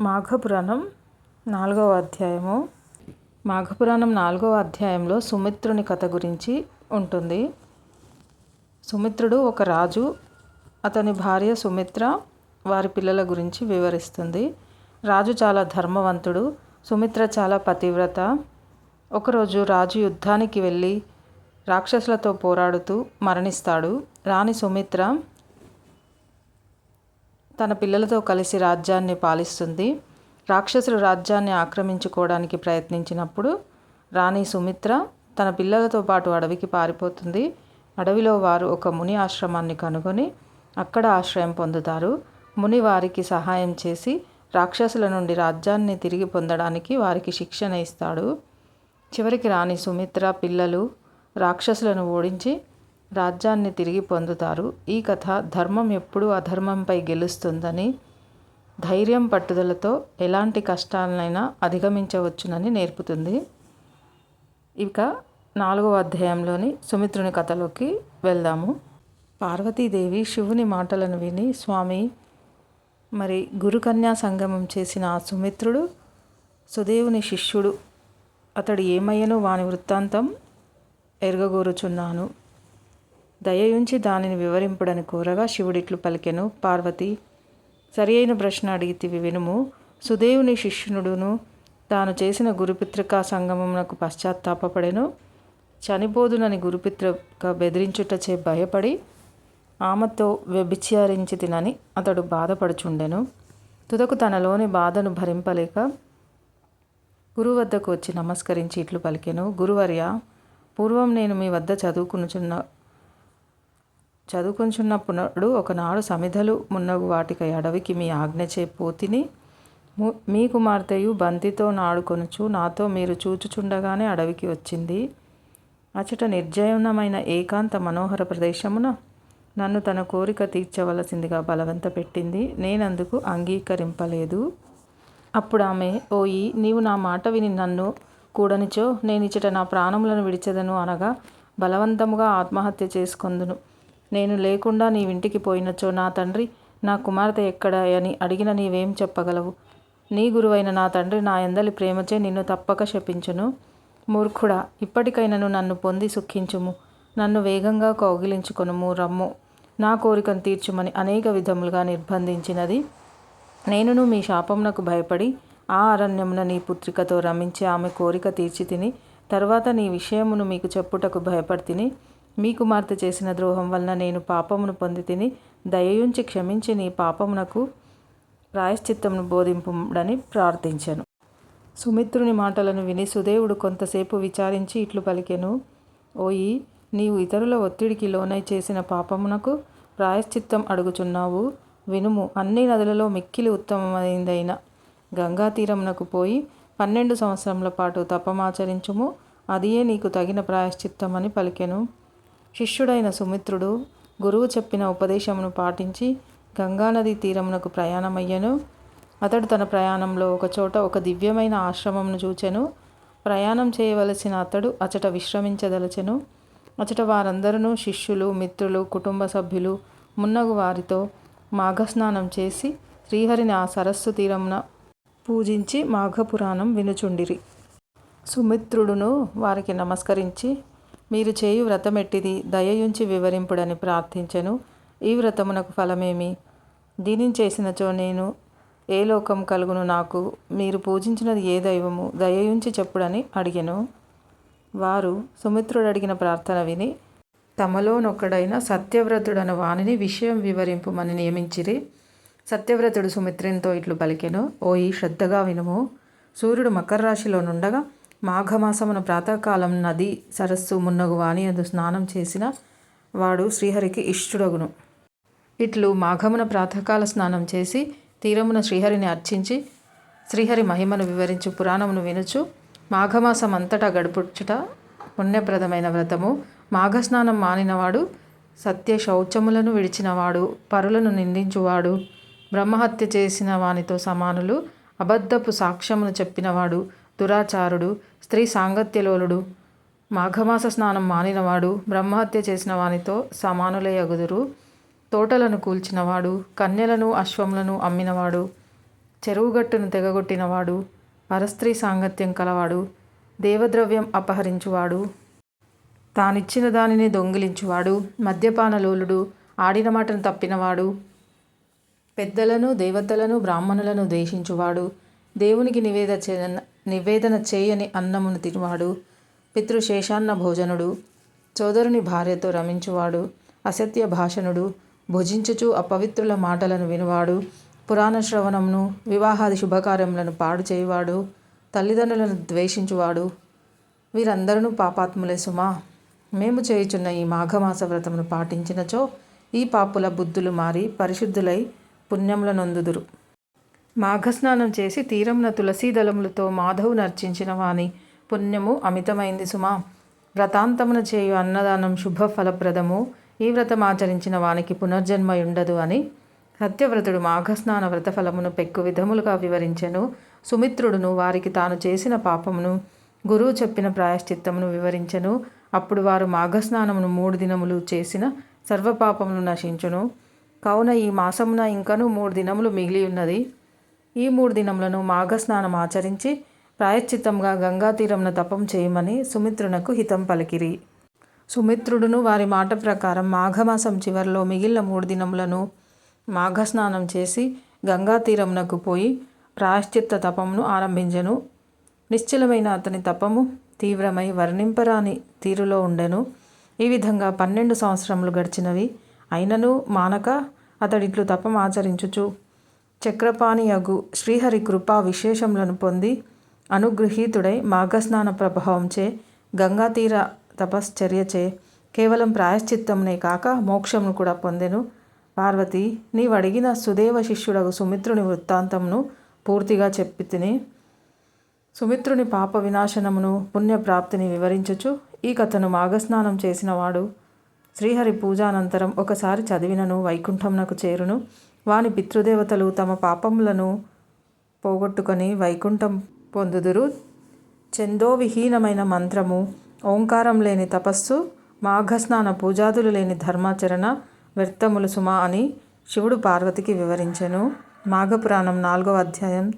మాఘపురాణం నాలుగవ అధ్యాయము. మాఘపురాణం నాలుగవ అధ్యాయంలో సుమిత్రుని కథ గురించి ఉంటుంది. సుమిత్రుడు ఒక రాజు అతని భార్య సుమిత్ర వారి పిల్లల గురించి వివరిస్తుంది. రాజు చాలా ధర్మవంతుడు సుమిత్ర చాలా పతివ్రత. ఒకరోజు రాజు యుద్ధానికి వెళ్ళి రాక్షసులతో పోరాడుతూ మరణిస్తాడు. రాణి సుమిత్ర తన పిల్లలతో కలిసి రాజ్యాన్ని పాలిస్తుంది. రాక్షసులు రాజ్యాన్ని ఆక్రమించుకోవడానికి ప్రయత్నించినప్పుడు రాణి సుమిత్ర తన పిల్లలతో పాటు అడవికి పారిపోతుంది. అడవిలో వారు ఒక ముని ఆశ్రమాన్ని కనుగొని అక్కడ ఆశ్రయం పొందుతారు. ముని వారికి సహాయం చేసి రాక్షసుల నుండి రాజ్యాన్ని తిరిగి పొందడానికి వారికి శిక్షణ ఇస్తాడు. చివరికి రాణి సుమిత్ర పిల్లలు రాక్షసులను ఓడించి రాజ్యాన్ని తిరిగి పొందుతారు. ఈ కథ ధర్మం ఎప్పుడూ అధర్మంపై గెలుస్తుందని ధైర్యం పట్టుదలతో ఎలాంటి కష్టాలనైనా అధిగమించవచ్చునని నేర్పుతుంది. ఇక నాలుగవ అధ్యాయంలోని సుమిత్రుని కథలోకి వెళ్దాము. పార్వతీదేవి శివుని మాటలను విని స్వామి మరి గురుకన్యా సంగమం చేసిన ఆ సుమిత్రుడు సుదేవుని శిష్యుడు అతడు ఏమయ్యనో వాని వృత్తాంతం? ఎరగగోరుచున్నాను. దయయుంచి దానిని వివరింపుడని కోరగా శివుడిట్లు పలికెను. పార్వతి సరి అయిన ప్రశ్న అడిగితివి వినుము. సుదేవుని శిష్యునుడును తాను చేసిన గురుపిత్రికా సంగమమునకు పశ్చాత్తాపడెను చనిపోదునని గురుపిత్రిక బెదిరించుటచే భయపడి ఆమెతో వ్యభిచారించి తినని అతడు బాధపడుచుండెను. తుదకు తనలోని బాధను భరింపలేక గురువు వద్దకు వచ్చి నమస్కరించి ఇట్లు పలికెను. గురువర్య పూర్వం నేను మీ వద్ద చదువుకునుచున్న చదువుకుంటున్నప్పుడు ఒకనాడు సమిధలు మున్నగు వాటికై అడవికి మీ ఆజ్ఞచే పోతిని మీ కుమార్తెయు బంతితో నాడుకొనుచు నాతో మీరు చూచుచుండగానే అడవికి వచ్చింది. అచట నిర్జయనమైన ఏకాంత మనోహర ప్రదేశమున నన్ను తన కోరిక తీర్చవలసిందిగా బలవంత పెట్టింది. నేనందుకు అంగీకరింపలేదు. అప్పుడు ఆమె ఓయి నీవు నా మాట విని నన్ను కూడనిచో నేనిచట నా ప్రాణములను విడిచెదను అనగా బలవంతముగా ఆత్మహత్య చేసుకొందును. నేను లేకుండా నీవింటికి పోయినచో నా తండ్రి నా కుమార్తె ఎక్కడ అని అడిగిన నీవేం చెప్పగలవు? నీ గురువైన నా తండ్రి నా ఎందలి ప్రేమచే నిన్ను తప్పక శపించును. మూర్ఖుడా ఇప్పటికైనను నన్ను పొంది సుఖించుము. నన్ను వేగంగా కౌగిలించుకొనుము రమ్ము. నా కోరికను తీర్చుమని అనేక విధములుగా నిర్బంధించినది. నేనును మీ శాపమునకు భయపడి ఆ అరణ్యమున నీ పుత్రికతో రమించి ఆమె కోరిక తీర్చి తిని తర్వాత నీ విషయమును మీకు చెప్పుటకు భయపడితిని మీ కుమార్తె చేసిన ద్రోహం వలన నేను పాపమును పొంది తిని దయయుంచి క్షమించి నీ పాపమునకు ప్రాయశ్చిత్తమును బోధింపుడని ప్రార్థించాను. సుమిత్రుని మాటలను విని సుదేవుడు కొంతసేపు విచారించి ఇట్లు పలికెను. ఓయి నీవు ఇతరుల ఒత్తిడికి లోనై చేసిన పాపమునకు ప్రాయశ్చిత్తం అడుగుచున్నావు. వినుము అన్ని నదులలో మిక్కిలి ఉత్తమమైందైన గంగా తీరమునకు పోయి పన్నెండు సంవత్సరముల పాటు తపమాచరించుము. అదియే నీకు తగిన ప్రాయశ్చిత్తమని పలికెను. శిష్యుడైన సుమిత్రుడు గురువు చెప్పిన ఉపదేశమును పాటించి గంగానది తీరమునకు ప్రయాణమయ్యను. అతడు తన ప్రయాణంలో ఒకచోట ఒక దివ్యమైన ఆశ్రమంను చూచెను. ప్రయాణం చేయవలసిన అతడు అచట విశ్రమించదలచెను. అచట వారందరూ శిష్యులు మిత్రులు కుటుంబ సభ్యులు మున్నగు వారితో మాఘస్నానం చేసి శ్రీహరిని ఆ సరస్సు తీరమున పూజించి మాఘపురాణం వినుచుండిరి. సుమిత్రుడును వారికి నమస్కరించి మీరు చేయు వ్రతమెట్టిది దయయుంచి వివరింపుడని ప్రార్థించెను. ఈ వ్రతమునకు ఫలమేమి? దీనిని చేసినచో నేను ఏ లోకం కలుగును నాకు? మీరు పూజించినది ఏ దైవము? దయయుంచి చెప్పుడని అడిగెను. వారు సుమిత్రుడు అడిగిన ప్రార్థన విని తమలోనొక్కడైన సత్యవ్రతుడను వాణిని విషయం వివరింపుమని నియమించిరి. సత్యవ్రతుడు సుమిత్రునితో ఇట్లు పలికెను. ఓయి శ్రద్ధగా వినుము. సూర్యుడు మకర రాశిలో నుండగా మాఘమాసమున ప్రాతకాలం నది సరస్సు మున్నగు వాణియందు స్నానం చేసిన వాడు శ్రీహరికి ఇష్టుడగును. ఇట్లు మాఘమున ప్రాతకాల స్నానం చేసి తీరమున శ్రీహరిని అర్చించి శ్రీహరి మహిమను వివరించు పురాణమును వినుచు మాఘమాసం అంతటా గడుపుచుట పుణ్యప్రదమైన వ్రతము. మాఘస్నానం మానినవాడు సత్య శౌచములను విడిచినవాడు పరులను నిందించువాడు బ్రహ్మహత్య చేసిన వానితో సమానులు అబద్ధపు సాక్ష్యమును చెప్పినవాడు దురాచారుడు స్త్రీ సాంగత్యలోలుడు మాఘమాస స్నానం మానినవాడు బ్రహ్మహత్య చేసిన వానితో సమానులే అగుదురు తోటలను కూల్చినవాడు కన్యలను అశ్వములను అమ్మినవాడు చెరువుగట్టును తెగగొట్టినవాడు పరస్త్రీ సాంగత్యం కలవాడు దేవద్రవ్యం అపహరించువాడు తానిచ్చిన దానిని దొంగిలించువాడు మద్యపానలోలుడు ఆడిన మాటను తప్పినవాడు పెద్దలను దేవతలను బ్రాహ్మణులను ద్వేషించువాడు దేవునికి నివేద నివేదన చేయని అన్నమును తినువాడు. పితృశేషాన్న భోజనుడు. సోదరుని భార్యతో రమించువాడు. అసత్య భాషణుడు భుజించుచు అపవిత్రుల మాటలను వినువాడు. పురాణ శ్రవణమును వివాహాది శుభకార్యములను పాడు చేయువాడు. తల్లిదండ్రులను ద్వేషించువాడు. వీరందరూ పాపాత్ములే సుమా. మేము చేయుచున్న ఈ మాఘమాస వ్రతమును పాటించినచో ఈ పాపుల బుద్ధులు మారి పరిశుద్ధులై పుణ్యములనొందుదురు. మాఘస్నానం చేసి తీరమున తులసీ దళములతో మాధవు నర్చించిన వాని పుణ్యము అమితమైంది సుమా. వ్రతాంతమున చేయు అన్నదానం శుభ ఫలప్రదము ఈ వ్రతం ఆచరించిన వానికి పునర్జన్మ ఉండదు అని. సత్యవ్రతుడు మాఘస్నాన వ్రతఫలమును పెక్కు విధములుగా వివరించెను. సుమిత్రుడును వారికి తాను చేసిన పాపమును గురువు చెప్పిన ప్రాయశ్చిత్తమును వివరించెను. అప్పుడు వారు మాఘస్నానమును మూడు దినములు చేసిన సర్వపాపమును నశించును. కావున ఈ మాసమున ఇంకను మూడు దినములు మిగిలి ఉన్నది. ఈ మూడు దినములను మాఘస్నానం ఆచరించి ప్రాయశ్చిత్తంగా గంగా తపం చేయమని సుమిత్రునకు హితం పలికిరి. సుమిత్రుడును వారి మాట ప్రకారం మాఘమాసం చివరిలో మిగిలిన మూడు దినములను మాఘస్నానం చేసి గంగాతీరమునకు పోయి ప్రాయశ్చిత్త తపమును ఆరంభించెను. నిశ్చలమైన అతని తపము తీవ్రమై వర్ణింపరాని తీరులో ఉండెను. ఈ విధంగా పన్నెండు సంవత్సరములు గడిచినవి. అయినను మానక అతడిట్లు తపం ఆచరించుచు చక్రపాణియగు శ్రీహరి కృపా విశేషములను పొంది అనుగృహీతుడై మాఘస్నాన ప్రభావంచే గంగా తీర తపశ్చర్యచే కేవలం ప్రాయశ్చిత్తమునే కాక మోక్షమును కూడా పొందెను. పార్వతి నీవు అడిగిన సుదేవ శిష్యుడగు సుమిత్రుని వృత్తాంతమును పూర్తిగా చెప్పి తిని సుమిత్రుని పాప వినాశనమును పుణ్యప్రాప్తిని వివరించుచు ఈ కథను మాఘస్నానం చేసినవాడు శ్రీహరి పూజానంతరం ఒకసారి చదివినను వైకుంఠంనకు చేరును. వాని పితృదేవతలు తమ పాపములను పోగొట్టుకొని వైకుంఠం పొందుదురు. చందోవిహీనమైన మంత్రము ఓంకారం లేని తపస్సు మాఘస్నాన పూజాదులు లేని ధర్మాచరణ వ్యర్థములు సుమా అని శివుడు పార్వతికి వివరించెను. మాఘపురాణం నాలుగవ అధ్యాయం.